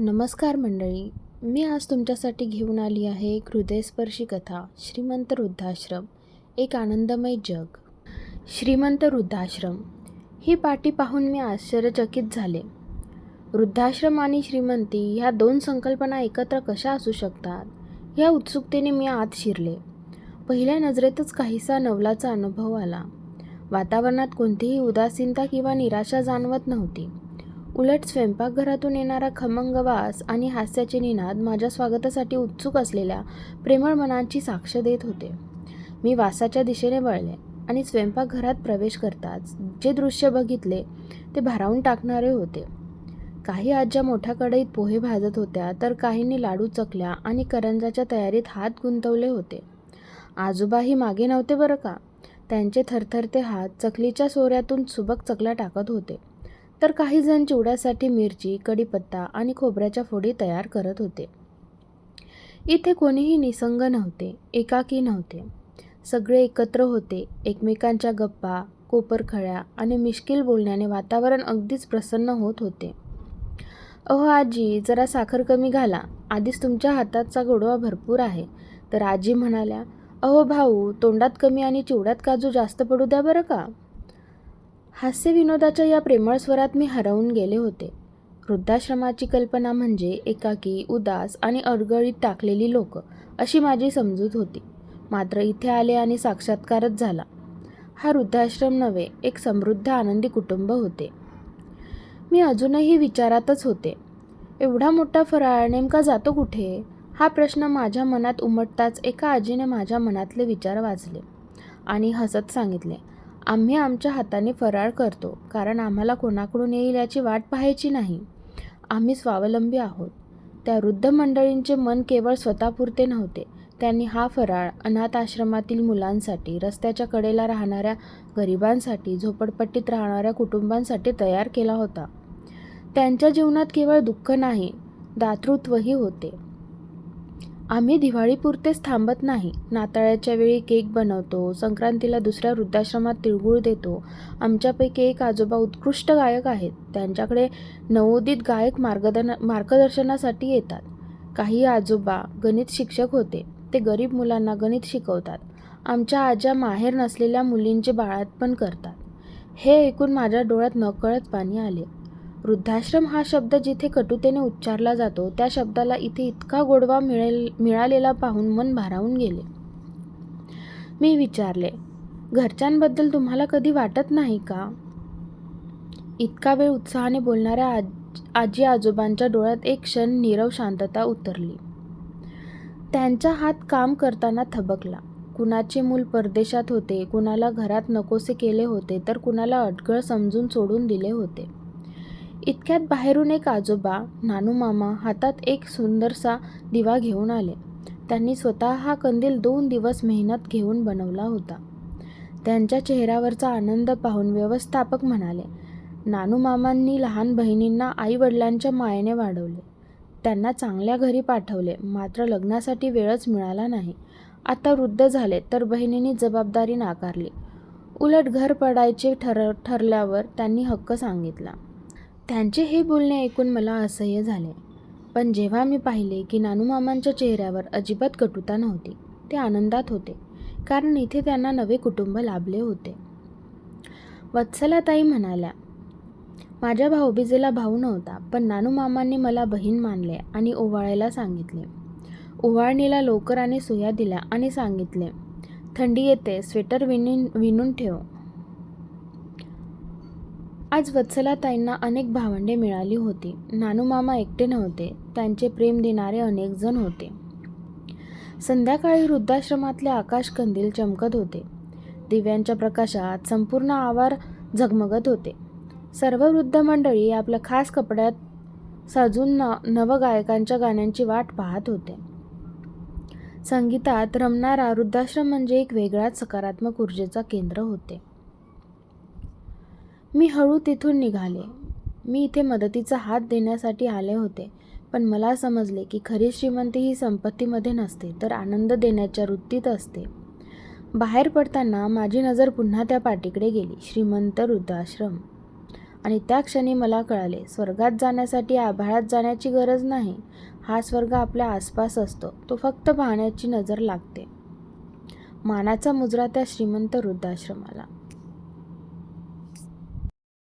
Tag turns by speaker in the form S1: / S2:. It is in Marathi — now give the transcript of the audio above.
S1: नमस्कार मंडळी मी आज तुमच्यासाठी घेऊन आली आहे एक हृदयस्पर्शी कथा श्रीमंत वृद्धाश्रम एक आनंदमय जग. श्रीमंत वृद्धाश्रम ही पाटी पाहून मी आश्चर्यचकित झाले. वृद्धाश्रम आणि श्रीमंती ह्या दोन संकल्पना एकत्र कशा असू शकतात या उत्सुकतेने मी आत शिरले. पहिल्या नजरेतच काहीसा नवलाचा अनुभव आला. वातावरणात कोणतीही उदासीनता किंवा निराशा जाणवत नव्हती. उलट स्वयंपाकघरातून येणारा खमंग वास आणि हास्याचे निनाद माझ्या स्वागतासाठी उत्सुक असलेल्या प्रेमळ मनांची साक्ष देत होते. मी वासाच्या दिशेने वळले आणि स्वयंपाकघरात प्रवेश करताच जे दृश्य बघितले ते भारावून टाकणारे होते. काही आज्या मोठ्या कढईत पोहे भाजत होत्या तर काहींनी लाडू चकल्या आणि करंजाच्या तयारीत हात गुंतवले होते. आजोबाही मागे नव्हते बरं का? त्यांचे थरथरते हात चकलीच्या सोऱ्यातून सुबक चकल्या टाकत होते. तर काही जण चिवड्यासाठी मिरची कढीपत्ता आणि खोबऱ्याच्या फोडी तयार करत होते. इथे कोणीही निसंग नव्हते एकाकी नव्हते. सगळे एकत्र होते एकमेकांच्या गप्पा कोपरखळ्या आणि मिश्किल बोलण्याने वातावरण अगदीच प्रसन्न होत होते. अहो आजी जरा साखर कमी घाला. आधीच तुमच्या हाताचा गोडवा भरपूर आहे. तर आजी म्हणाल्या अहो भाऊ तोंडात कमी आणि चिवड्यात काजू जास्त पडू द्या बरं का? हास्यविनोदाच्या या प्रेमळ स्वरात मी हरवून गेले होते. वृद्धाश्रमाची कल्पना म्हणजे एकाकी उदास आणि अडगळीत टाकलेली लोक अशी माझी समजूत होती. मात्र इथे आले आणि साक्षात्कारच झाला. हा वृद्धाश्रम नव्हे एक समृद्ध आनंदी कुटुंब होते. मी अजूनही विचारातच होते. एवढा मोठा फराळ नेमका जातो कुठे? हा प्रश्न माझ्या मनात उमटताच एका आजीने माझ्या मनातले विचार वाचले आणि हसत सांगितले. आम्ही आमच्या हाताने फराळ करतो कारण आम्हाला कोणाकडून येईल याची वाट पाहायची नाही. आम्ही स्वावलंबी आहोत. त्या वृद्ध मंडळींचे मन केवळ स्वतःपुरते नव्हते. त्यांनी हा फराळ अनाथ आश्रमातील मुलांसाठी रस्त्याच्या कडेला राहणाऱ्या गरिबांसाठी झोपडपट्टीत राहणाऱ्या कुटुंबांसाठी तयार केला होता. त्यांच्या जीवनात केवळ दुःख नाही दातृत्वही होते. आम्ही दिवाळीपुरतेच थांबत नाही. नाताळ्याच्या वेळी केक बनवतो संक्रांतीला दुसऱ्या वृद्धाश्रमात तिळगुळ देतो. आमच्यापैकी एक आजोबा उत्कृष्ट गायक आहेत. त्यांच्याकडे नवोदित गायक मार्गदन मार्गदर्शनासाठी येतात. काही आजोबा गणित शिक्षक होते. ते गरीब मुलांना गणित शिकवतात. आमच्या आज्या माहेर नसलेल्या मुलींचे बाळातपण करतात. हे ऐकून माझ्या डोळ्यात नकळत पाणी आले. वृद्धाश्रम हा शब्द जिथे कटुतेने उच्चारला जातो त्या शब्दाला इथे इतका गोडवा मिळेल मिळालेला पाहून मन भारावून गेले. मी विचारले घरच्यांबद्दल तुम्हाला कधी वाटत नाही का? इतका वेळ उत्साहाने बोलणाऱ्या आज आजी आजोबांच्या डोळ्यात एक क्षण नीरव शांतता उतरली. त्यांचा हात काम करताना थबकला. कुणाचे मूल परदेशात होते कुणाला घरात नकोसे केले होते तर कुणाला अडगळ समजून सोडून दिले होते. इतक्यात बाहेरून एक आजोबा नानू मामा हातात एक सुंदरसा दिवा घेऊन आले. त्यांनी स्वतः हा कंदील दोन दिवस मेहनत घेऊन बनवला होता. त्यांच्या चेहऱ्यावरचा आनंद पाहून व्यवस्थापक म्हणाले नानू मामांनी लहान बहिणींना आईवडिलांच्या मायेने वाढवले. त्यांना चांगल्या घरी पाठवले. मात्र लग्नासाठी वेळच मिळाला नाही. आता वृद्ध झाले तर बहिणींनी जबाबदारी नाकारली. उलट घर पडायचे ठर ठरल्यावर त्यांनी हक्क सांगितला. त्यांचे हे बोलणे ऐकून मला असह्य झाले. पण जेव्हा मी पाहिले की नानूमामांच्या चेहऱ्यावर अजिबात कटुता नव्हती ते आनंदात होते कारण इथे त्यांना नवे कुटुंब लाभले होते. वत्सलाताई म्हणाल्या माझ्या भाऊबीजेला भाऊ नव्हता पण नानूमामांनी मला बहीण मानले आणि ओवाळायला सांगितले. ओवाळणीला लोकर आणि सुया दिल्या आणि सांगितले थंडी येते स्वेटर विणून विणून ठेव. आज वत्सलाताईंना अनेक भावंडे मिळाली होती. नानूमामा एकटे नव्हते. त्यांचे प्रेम देणारे अनेक जण होते. संध्याकाळी वृद्धाश्रमातले आकाश कंदील चमकत होते. दिव्यांच्या प्रकाशात संपूर्ण आवार झगमगत होते. सर्व वृद्ध मंडळी आपल्या खास कपड्यात सजून न नवगायकांच्या गाण्यांची वाट पाहत होते. संगीतात रमणारा वृद्धाश्रम म्हणजे एक वेगळाच सकारात्मक ऊर्जेचा केंद्र होते. मी हळू तिथून निघाले. मी इथे मदतीचा हात देण्यासाठी आले होते पण मला समजले की खरी श्रीमंती ही संपत्तीमध्ये नसते तर आनंद देण्याच्या वृत्तीत असते. बाहेर पडताना माझी नजर पुन्हा त्या पाटीकडे गेली श्रीमंत वृद्धाश्रम. आणि त्या क्षणी मला कळाले स्वर्गात जाण्यासाठी आभाळात जाण्याची गरज नाही. हा स्वर्ग आपल्या आसपास असतो तो फक्त पाहण्याची नजर लागते. मानाचा मुजरा त्या श्रीमंत वृद्धाश्रमाला.